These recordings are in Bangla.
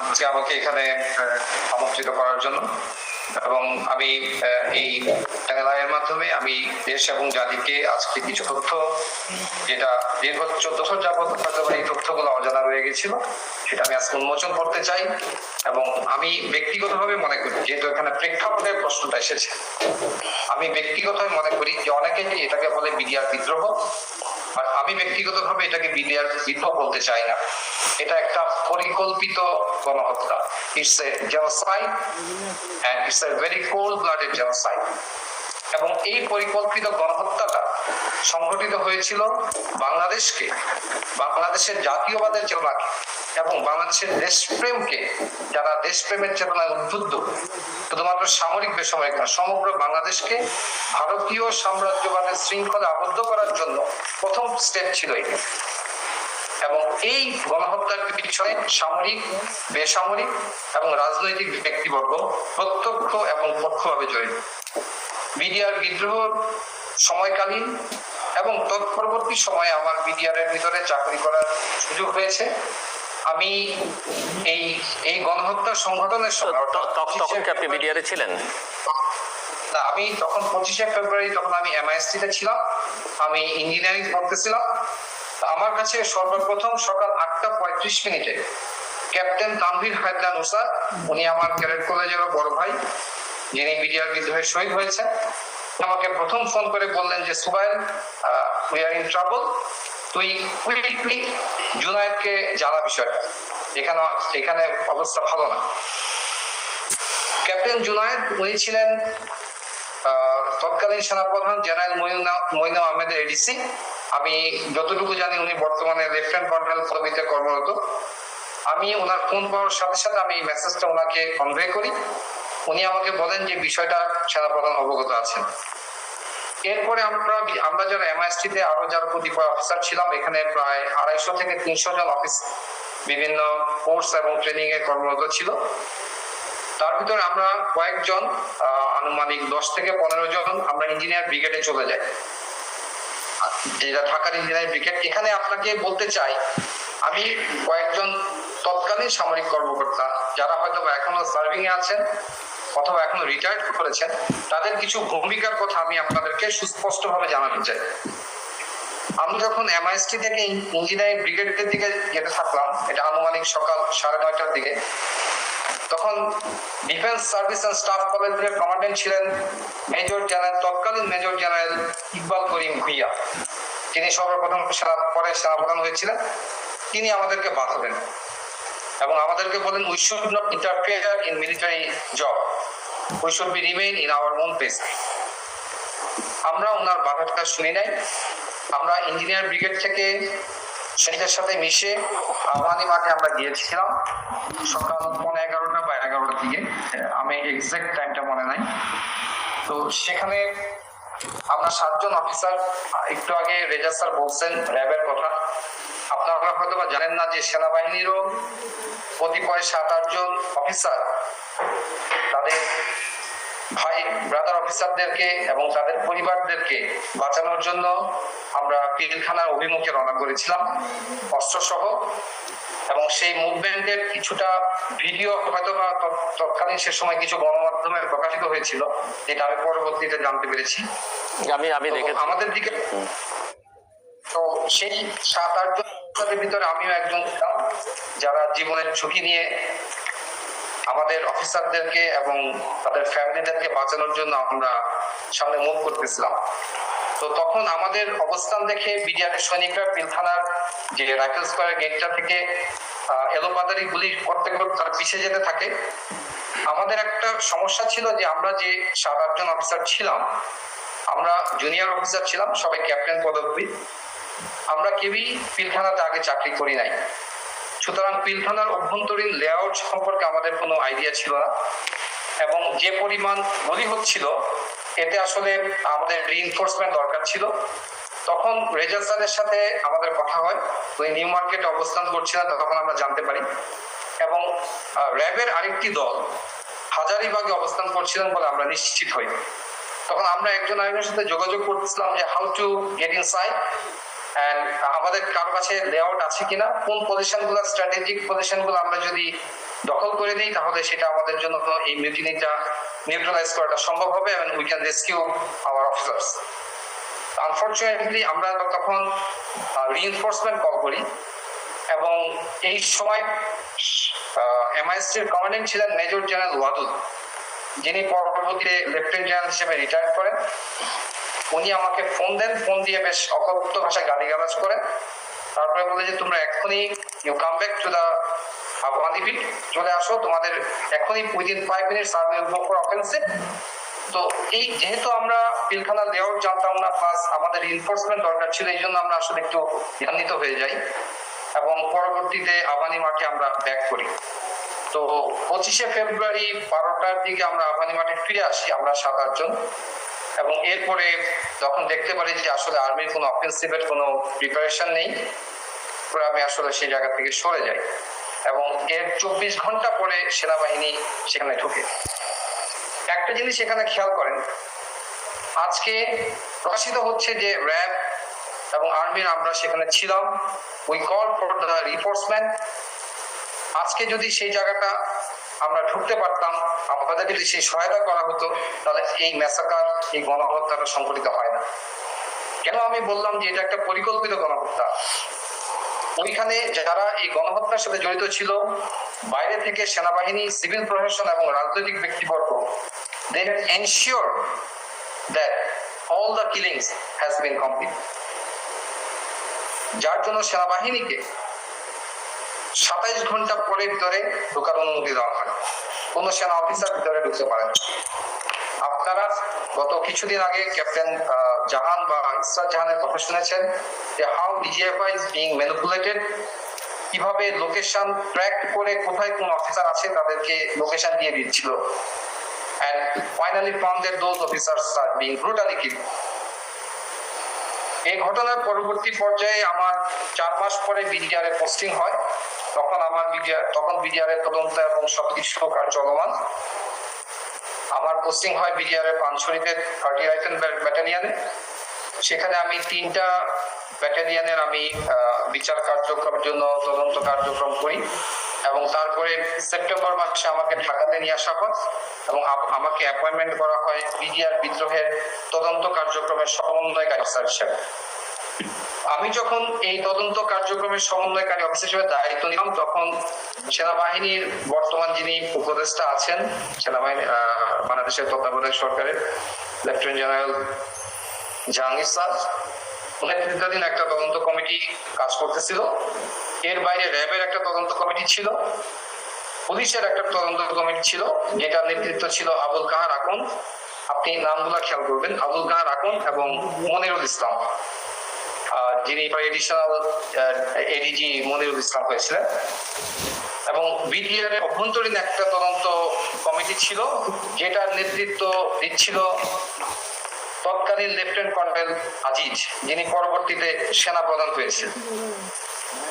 আজকে আমাকে এখানে আমন্ত্রিত করার জন্য। এবং আমি এই চ্যানেল মাধ্যমে আমি দেশ এবং জাতিকে আজকে কিছু তথ্য, যেটা দীর্ঘ চোদ্দ বছর হয়তো এই তথ্যগুলো অজানা রয়ে গেছিল, সেটা আমি আজকে উন্মোচন করতে চাই। এবং আমি ব্যক্তিগতভাবে মনে করি, যেহেতু এখানে প্রেক্ষাপটের প্রশ্নটা এসেছে, আমি ব্যক্তিগতভাবে মনে করি যে অনেকে এটাকে বলে বিডিআর বিদ্রোহ? আর আমি ব্যক্তিগতভাবে এটাকে বিডিআর বিদ্রোহ বলতে চাই না। এটা একটা পরিকল্পিত গণহত্যা। It's a genocide it's a very cold blooded genocide এবং এই পরিকল্পিত গণহত্যাটা সংঘটিত হয়েছিল বাংলাদেশকে, বাংলাদেশের জাতীয়বাদের চেতনাকে এবং বাংলাদেশের দেশপ্রেমকে, যারা দেশপ্রেমের চেতনায় উদ্বুদ্ধ। শুধুমাত্র সামরিক বেসামরিক না, সমগ্র বাংলাদেশকে ভারতীয় সাম্রাজ্যবাদের শৃঙ্খলে আবদ্ধ করার জন্য প্রথম স্টেপ ছিল এটি এবং এই গণহত্যার পিছনে সামরিক, বেসামরিক এবং রাজনৈতিক ব্যক্তিবর্গ প্রত্যক্ষ এবং পক্ষভাবে জড়িত। বিডিআর বিদ্রোহ সময়কালীন এবং তৎপরবর্তী সময়ে আমার বিডিআর এর ভিতরে চাকরি করার সুযোগ হয়েছে। আমি এই এই গণহত্যা সংগঠনের সময় তখন কি আপনি মিডিয়ারে ছিলেন? না আমি তখন পঁচিশে ফেব্রুয়ারি তখন আমি ছিলাম আমি ইঞ্জিনিয়ারিং পড়তেছিলাম আমার কাছে সর্বপ্রথম সকাল আটটা পঁয়ত্রিশ মিনিটে ক্যাপ্টেন তানভীর হায়দান উনি আমার ক্যাডেট কলেজেরও বড় ভাই যিনি বিডিআর বিদ্রোহে শহীদ হয়েছেন। আমাকে প্রথম ফোন করে বললেন যে সুবাইল উই আর ইন ট্রাবল তুই কুইকলি জুনায়েদকে জানা বিষয়টা এখানে এখানে অবস্থা ভালো না। ক্যাপ্টেন জুনায়েদ, উনি ছিলেন তৎকালীন সেনাপ্রধান জেনারেল মইন আহমেদের এডিসি আমি যতটুকু জানি, উনি বর্তমানে লেফটেন্যান্ট কর্নেল পদবিতে কর্মরত। আমি ওনার ফোন পাওয়ার সাথে সাথে আমি মেসেজটা ওনাকে কনভে করি। উনি আমাকে বলেন যে বিষয়টা সেনাপ্রধান অবগত আছেন। এরপরে আমরা আমরা যারা এমআইএসটি তে আরও যারা কতিপয় অফিসার ছিলাম, এখানে প্রায় আড়াইশো থেকে তিনশো জন অফিস বিভিন্ন কোর্স এবং ট্রেনিং এ কর্মরত ছিল। তার ভিতরে আমরা কয়েকজন আনুমানিক দশ থেকে পনেরো জন আমরা ইঞ্জিনিয়ার ব্রিগেডে চলে যাই। যেটা ঢাকার ইঞ্জিনিয়ার ব্রিগেড এখানে আপনাকে বলতে চাই, আমি কয়েকজন তৎকালীন সামরিক কর্মকর্তা, যারা হয়তো এখনও সার্ভিং এ আছেন অথবা এখনও রিটায়ার্ড করেছেন তাদের কিছু ভূমিকার কথা আমি আপনাদেরকে সুস্পষ্টভাবে জানাতে চাই। আমি যখন এমআইএসটি থেকে ইঞ্জিনিয়ারিং ব্রিগেডের দিকে যেতে থাকলাম, এটা আনুমানিক সকাল সাড়ে নয়টার দিকে, তখন ডিফেন্স সার্ভিস এন্ড স্টাফ কলেজের কমান্ডেন্ট ছিলেন মেজর জেনারেল তৎকালীন মেজর জেনারেল ইকবাল করিম ভুইয়া। তিনি সর্বপ্রথম সেনা পরে সেনাপ্রধান হয়েছিলেন। তিনি আমাদেরকে বাধা দেন এবং আমাদেরকে বলেন we should not interfere in military job we in our own আমরা ওনার বাধাটা নাই। আমরা ইঞ্জিনিয়ার ব্রিগেড থেকে সাথে মিশে আহ্বানি মাঠে আমরা গিয়েছিলাম। সকাল পৌনে এগারোটা বা এগারোটার দিকে। আমি এক্সাক্ট টাইমটা মনে নাই। তো সেখানে সাতজন অফিসার একটু আগে রেজা স্যার বলছেন র্যাবের কথা। আপনারা হয়তো বা জানেন না যে সেনাবাহিনীরও কতিপয় সাত, আটজন অফিসার তাদের ভাই ব্রাদার অফিসারদেরকে এবং তাদের পরিবারদেরকে বাঁচানোর জন্য আমরা পিলখানার অভিমুখে রওনা করেছিলাম অস্ত্র সহ এবং সেই মুভমেন্টের কিছুটা ভিডিও হয়তো বা তৎকালীন সে সময় কিছু গণমাধ্যমে প্রকাশিত হয়েছিল যেটা আমি পরবর্তীতে জানতে পেরেছি। আমি আমি আমাদের দিকে তো সেই সাত আটজন ভিতরে আমিও একজন ছিলাম যারা জীবনের ঝুঁকি নিয়ে আমাদের অফিসারদেরকে এবং তাদের ফ্যামিলিদেরকে বাঁচানোর জন্য আমরা সামনে মুভ করতেছিলাম। তো তখন আমাদের অবস্থান দেখে বিডিআরের সৈনিকরা পিলখানার যে রাইফেল স্কোয়ারের গেটটা থেকে এলোপাতারি গুলি করতে করতে তারা পিছিয়ে যেতে থাকে। আমাদের একটা সমস্যা ছিল যে আমরা যে সাত আটজন অফিসার ছিলাম, আমরা জুনিয়র অফিসার ছিলাম, সবাই ক্যাপ্টেন পদবী আমরা কেউই পিলখানাতে আগে চাকরি করি নাই। সুতরাং পিলখানার অভ্যন্তরীণ লেআউট সম্পর্কে আমাদের কোনো আইডিয়া ছিল না। এবং যে পরিমাণ গুলি হচ্ছিল, এতে আসলে আমাদের রিইনফোর্সমেন্ট দরকার ছিল। তখন রেজাল স্যারের সাথে আমাদের কথা হয় ওই নিউ মার্কেটে অবস্থান করছে না তখন আমরা জানতে পারি। এবং র্যাবের আরেকটি দল হাজারিবাগে অবস্থান করছিলেন বলে আমরা নিশ্চিত হই। তখন আমরা একজন আরেকজনের সাথে যোগাযোগ করতেছিলাম যে how to get inside and আমাদের কারও কাছে লেআউট আছে কিনা, কোন পজিশনগুলো স্ট্র্যাটেজিক পজিশনগুলো আমরা যদি দখল করে দিই তাহলে সেটা আমাদের জন্য এই মিউটিনিটা নিউট্রালাইজ করাটা সম্ভব হবে এবং we can rescue our officers unfortunately আমরা তখন রিইনফোর্সমেন্ট কল করি এবং এই সময় এমআইএসটির কমান্ডেন্ট ছিলেন মেজর জেনারেল ওয়াদুদ যিনি পরবর্তীতে লেফটেন্যান্ট জেনারেল হিসেবে রিটায়ার করেন। উনি আমাকে ফোন দেন, ফোন দিয়ে বেশ অকথ্য ভাষায় গালিগালাজ করেন। তারপরে বলে যে, তোমরা এক্ষুনি you come back to the আফগানিবিট চলে আসো। তোমাদের এখনই within five will go for offensive তো এই যেহেতু আমরা পিলখানা লেআউট জানতাম না প্লাস আমাদের ইনফোর্সমেন্ট দরকার ছিল, এই জন্য আমরা আসলে একটু ধ্যানিত হয়ে যাই। এবং পরবর্তীতে আবানি মাঠে আমরা ব্যাক করি। তো পঁচিশে ফেব্রুয়ারি বারোটার দিকে আমরা আবানি মাঠে ফিরে আসি, আমরা সাত আটজন। এবং এরপরে যখন দেখতে পারি যে আসলে আর্মির কোনো অফেন্সিভের কোনো প্রিপারেশন নেই, পরে আমি আসলে সেই জায়গা থেকে সরে যাই এবং এর চব্বিশ ঘণ্টা পরে সেনাবাহিনী সেখানে ঢুকে। একটা জিনিস এখানে খেয়াল করেন, আজকে প্রকাশিত হচ্ছে যে র্যাব এবং আর্মির আমরা সেখানে ছিলাম we call for the reinforcement আজকে যদি সেই জায়গাটা আমরা ঢুকতে পারতাম আমাদের যদি সেই সহায়তা করা হতো, তাহলে এই মেসাকার এই গণহত্যাটা সংঘটিত হয় না। কেন আমি বললাম যে এটা একটা পরিকল্পিত গণহত্যা? ওইখানে যারা এই গণহত্যার সাথে জড়িত ছিল, বাইরে থেকে সেনাবাহিনী, সিভিল প্রশাসন এবং রাজনৈতিক ব্যক্তিবর্গ had ensured that all the killings has been complete যার জন্য সেনাবাহিনীকে সাতাইশ ঘণ্টা পরে ভিতরে ঢোকার অনুমতি দেওয়া হয়। কোন সেনা অফিসার ভিতরে ঢুকতে পারেন আপনারা গত কিছুদিন আগে ক্যাপ্টেন জাহান বা ইসরাত জাহানের কথা শুনেছেন যে how DGFI is being manipulated কীভাবে লোকেশন ট্র্যাক করে কোথায় কোন অফিসার আছে তাদেরকে লোকেশন দিয়ে দিচ্ছিল। And finally found that those officers are being brutally killed. এই ঘটনার পরবর্তী পর্যায়ে আমার চার মাস পরে বিডিআর পোস্টিং হয়। তখন আমার বিডিআর, তখন বিডিআর এর তদন্ত এবং সবকিছু কাজ চলমান। আমার পোস্টিং হয় বিডিআর এর পানছড়িতে থার্টি রাইফেল ব্যাটালিয়ানে। সেখানে আমি তিনটা ব্যাটালিয়ানের আমি বিচার কার্যক্রমের জন্য তদন্ত কার্যক্রম করি। এবং তারপরে সেপ্টেম্বর মাসে আমাকে ঢাকাতে নিয়ে আসা হয় এবং আমাকে অ্যাপয়েন্টমেন্ট করা হয় বিডিআর বিদ্রোহের তদন্ত কার্যক্রমের সমন্বয়কারী অফিসার হিসেবে। আমি যখন এই তদন্ত কার্যক্রমের সমন্বয়কারী অফিসার হিসেবে দায়িত্ব নিলাম, তখন সেনাবাহিনীর বর্তমান যিনি উপদেষ্টা আছেন, সেনাবাহিনী বাংলাদেশের তত্ত্বাবধায়ক সরকারের লেফটেন্যান্ট জেনারেল জাহাঙ্গীর স্যার নেতৃত্বাধীন একটা তদন্ত কমিটি কাজ করতেছিল। এর বাইরে র্যাবের একটা তদন্ত কমিটি ছিল, পুলিশের একটা তদন্ত কমিটি ছিল যেটার নেতৃত্ব ছিল আবুল কাহার আকন আপনি নামগুলো খেয়াল করবেন, আবুল কাহার আকন এবং মনিরুল ইসলাম। যিনি এডিশনাল এডিজি মনিরুল ইসলাম হয়েছিলেন। এবং বিডিআর অভ্যন্তরীণ একটা তদন্ত কমিটি ছিল যেটার নেতৃত্ব দিচ্ছিল তৎকালীন লেফটেন্যান্ট কর্নেল আজিজ, যিনি পরবর্তীতে সেনা প্রধান হয়েছেন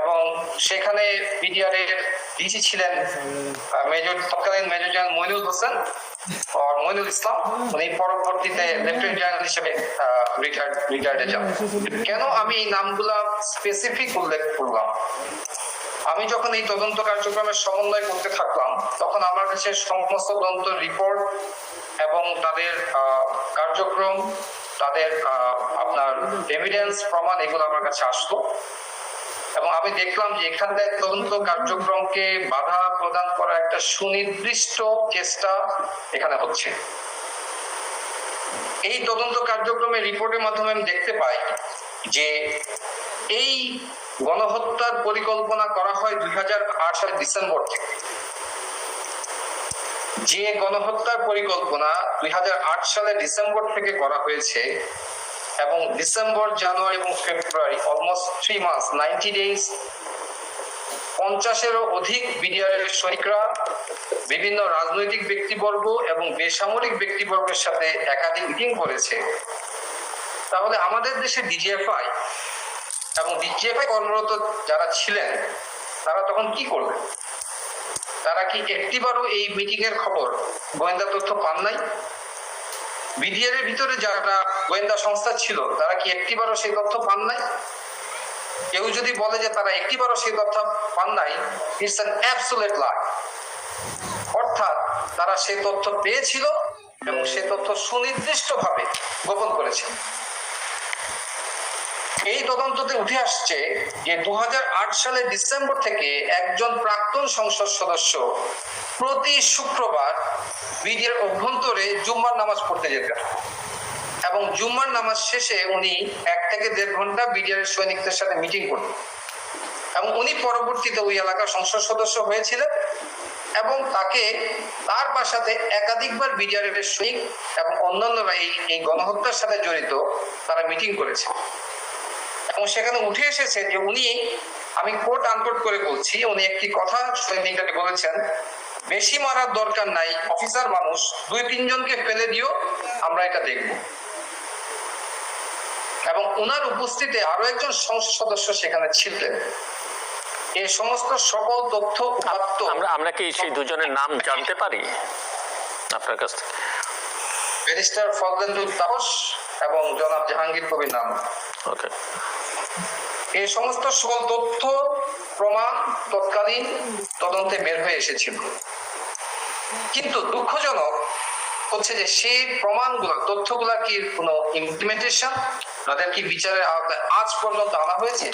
এবং সেখানে বিডিআর এর ডিজি ছিলেন মেজর তৎকালীন মেজর জেনারেল মইনুল হোসেন মইনুল ইসলাম। উনি পরবর্তীতে জেনারেল হিসেবে রিটায়ার্ড রিটায়ার্ডে যান। কেন আমি এই নামগুলা স্পেসিফিক উল্লেখ করলাম? আমি যখন এই তদন্ত কার্যক্রমের সমন্বয় করতে থাকলাম, তখন আমার কাছে সমস্ত তদন্ত রিপোর্ট এবং তাদের কার্যক্রম, তাদের আপনার এভিডেন্স প্রমাণ এগুলো আমার কাছে আসলো। আমি দেখলাম যে এখানকার তদন্ত কার্যক্রমকে বাধা প্রদান করার একটা সুনির্দিষ্ট চেষ্টা এখানে হচ্ছে। এই তদন্ত কার্যক্রমের রিপোর্টের মাধ্যমে আমি দেখতে পাই যে এই গণহত্যার পরিকল্পনা করা হয় দুই হাজার আট সালের ডিসেম্বর থেকে। যে গণহত্যার পরিকল্পনা দুই হাজার আট সালের ডিসেম্বর থেকে করা হয়েছে এবং ডিসেম্বর, জানুয়ারি এবং ফেব্রুয়ারি অলমোস্ট থ্রি মাস নাইনটি ডেজ পঞ্চাশেরও অধিক বিডিআর এর সৈনিকরা বিভিন্ন রাজনৈতিক ব্যক্তিবর্গ এবং বেসামরিক ব্যক্তিবর্গের সাথে একাধিক মিটিং করেছে। তাহলে আমাদের দেশে ডিজিএফআই এবং ডিজিএফআই কর্মরত যারা ছিলেন, তারা তখন কি করলেন? তারা কি একটিবারও এই মিটিং এর খবর গোয়েন্দা তথ্য পান নাই? বিডিআর এর ভিতরে যারা গোয়েন্দা সংস্থা ছিল, তারা কি একটিবারও সেই তথ্য পান নাই? কেউ যদি বলে যে তারা একটিবারও সেই তথ্য পান নাই ইটস অ্যান অ্যাবসোলেট লাই অর্থাৎ তারা সেই তথ্য পেয়েছিল এবং সেই তথ্য সুনির্দিষ্টভাবে গোপন করেছে। এই তদন্ততে উঠে আসছে যে দু সালের ডিসেম্বর থেকে একজন প্রাক্তন সংসদ সদস্য প্রতি শুক্রবার বিডিআর অভ্যন্তরে জুম্মার নামাজ পড়তে যেতেন। এবং জুম্মার নামাজ শেষে উনি এক থেকে দেড় ঘণ্টা বিডিআর সৈনিকদের সাথে মিটিং করতেন। এবং উনি পরবর্তীতে ওই এলাকার সংসদ সদস্য হয়েছিলেন এবং তাকে তার বাসাতে একাধিকবার বিডিআর এর সৈনিক এবং অন্যান্যরা এই গণহত্যার সাথে জড়িত তারা মিটিং করেছে। এবং সেখানে উঠে এসেছে যে উনি, আমি কোট আনকোট করে বলছি, উনি একটি কথা সৈনিকটাকে বলেছেন, বেশি মারার দরকার নাই অফিসার মানুষ, দুই তিনজনকে ফেলে দিও, আমরা এটা দেখব। এবং উনার উপস্থিতিতে আরও একজন সংসদ সদস্য সেখানে ছিলেন। এই সমস্ত সকল তথ্য উপাত্ত আমরা আমরা কি সেই দুজনের নাম জানতে পারি? আপনার কাছ থেকে। ব্যারিস্টার ফজলেন্দুল তাপস এবং জনাব জাহাঙ্গীর কবির নাম। ওকে এই সমস্ত সকল তথ্য প্রমাণ তৎকালীন তদন্তে বের হয়ে এসেছিল। কিন্তু দুঃখজনক হচ্ছে যে সেই প্রমাণগুলো তথ্যগুলা কি কোনো ইমপ্লিমেন্টেশন তাদের কি বিচারের আওতায় আজ পর্যন্ত আনা হয়েছে?